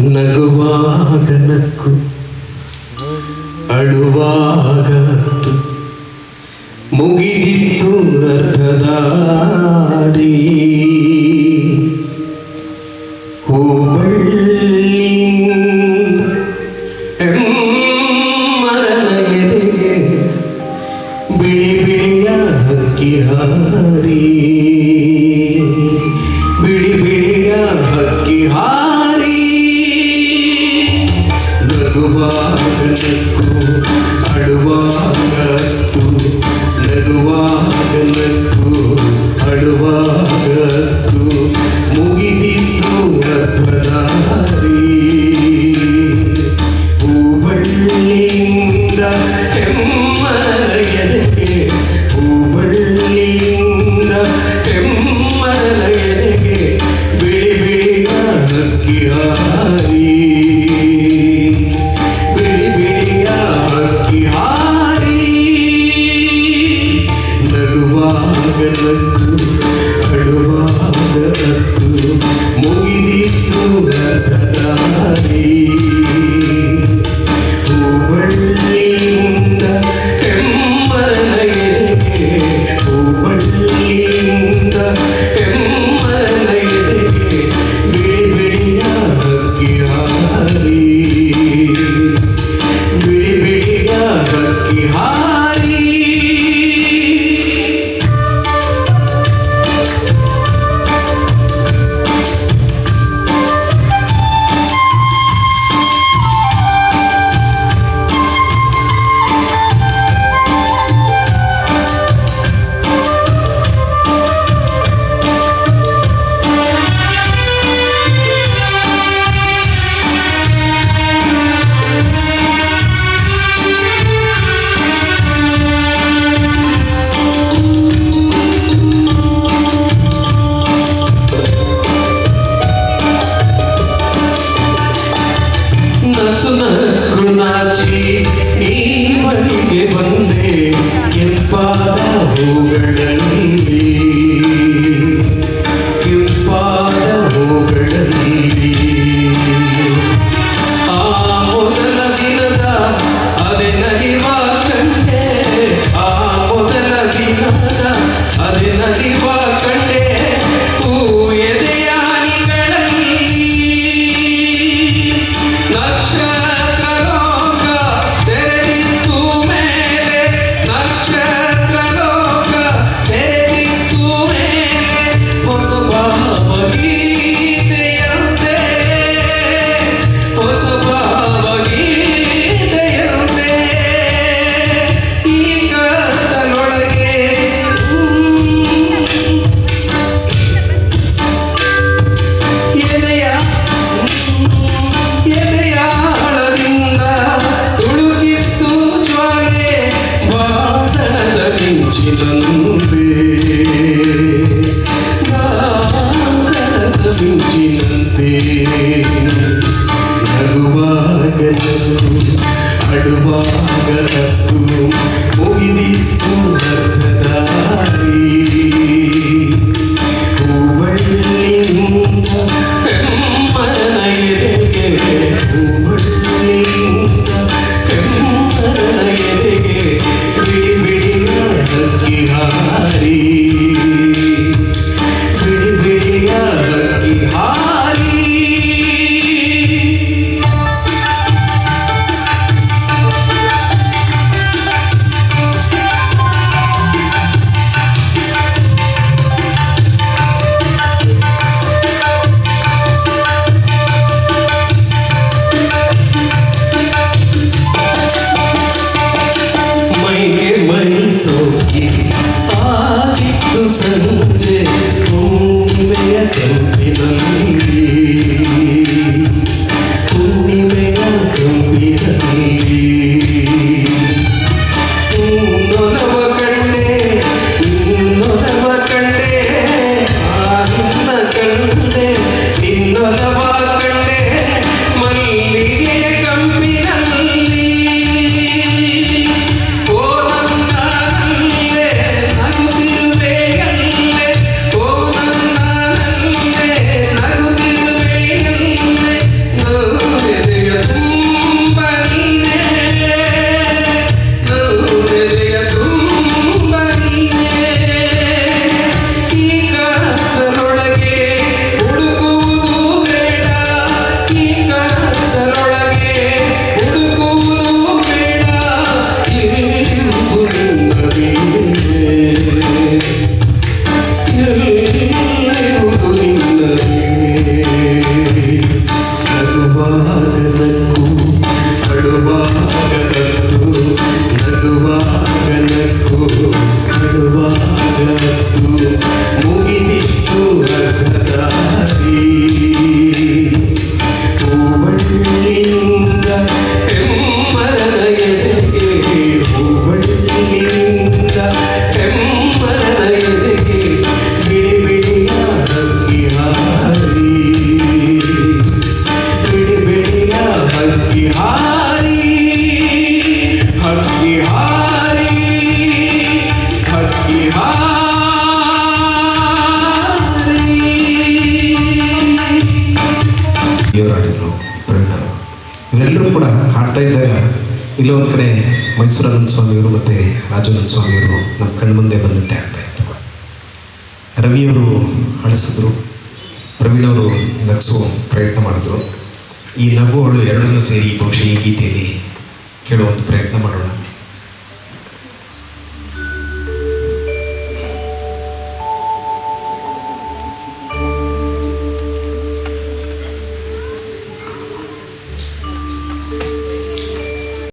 ನಗುವಾಗ ನಕ್ಕು ಅಳುವಾಗ ಅತ್ತು. ಮುಗಿದಿತ್ತು ಅರ್ಧದಾರಿ பாதம் ಇವರೆಲ್ಲರೂ ಕೂಡ ಹಾಡ್ತಾ ಇದ್ದಾಗ ಇಲ್ಲೋ ಒಂದು ಕಡೆ ಮೈಸೂರಾನಂದ ಸ್ವಾಮಿಯವರು ಮತ್ತು ರಾಜಾನಂದ ಸ್ವಾಮಿಯವರು ನಮ್ಮ ಕಣ್ಮುಂದೆ ಬಂದಂತೆ ಆಗ್ತಾ ಇತ್ತು. ರವಿಯವರು ಅಳಿಸಿದ್ರು ಪ್ರವೀಣವರು ನಗಿಸುವ ಪ್ರಯತ್ನ ಮಾಡಿದ್ರು. ಈ ನಗುಗಳು ಎರಡನ್ನೂ ಸೇರಿ ಬಹುಶಃ ಈ ಗೀತೆಯಲ್ಲಿ ಕೇಳುವಂಥ ಪ್ರಯತ್ನ ಮಾಡೋಣ.